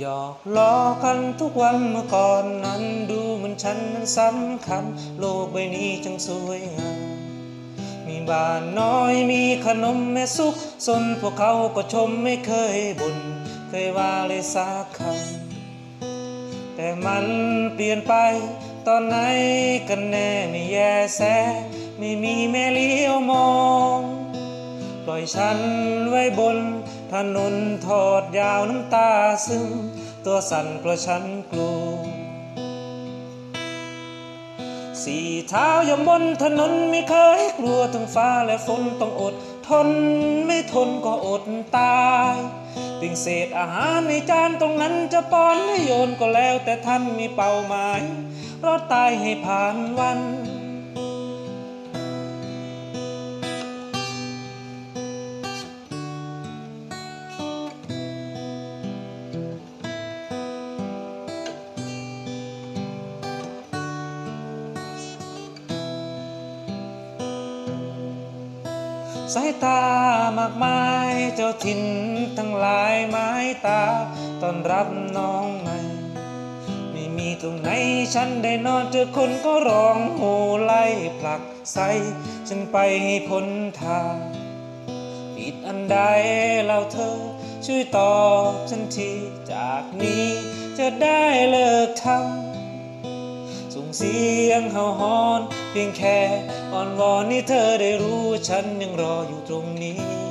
หยอกล้อกันทุกวันเมื่อก่อนนั้นดูเหมือนฉันนั้นสำคัญ โลกใบนี้จังสวยงามมีบ้านน้อยมีขนมแม่สุขสนพวกเขาก็ชมไม่เคยบน่นเคยว่าเลยสักคำแต่มันเปลี่ยนไป ตอนไหนกันแน่ไม่แยแส ไม่มีแม่เลี้ยวมอง ปล่อยฉันไว้บน ถนนทอดยาวน้ำตาซึมตัวสั่นเพราะฉันกลัวสี่เท้าย่ำบนถนนไม่เคยกลัวทั้งฟ้าและฝนต้องอด ทนไม่ทนก็อดตายปิ่งเศษอาหารในจานตรงนั้นจะป้อนให้โยนก็แล้วแต่ท่านมีเป้าหมายรอดตายให้ผ่านวัน สายตามากมายเจ้าถิ่นทั้งหลายไม้ตาต้อนรับน้องใหม่ ไม่มีตรงไหนฉันได้นอนเจอคนก็ร้องโหไล่ผลักใส่ฉันไปให้พ้นทางผิดอันใดเล่าเธอ ช่วยตอบฉันทีจากนี้จะได้เลิกทำ เสียงเห่าหอน เพียงแค่อ่อนวอนนี่เธอได้รู้ฉันยังรออยู่ตรงนี้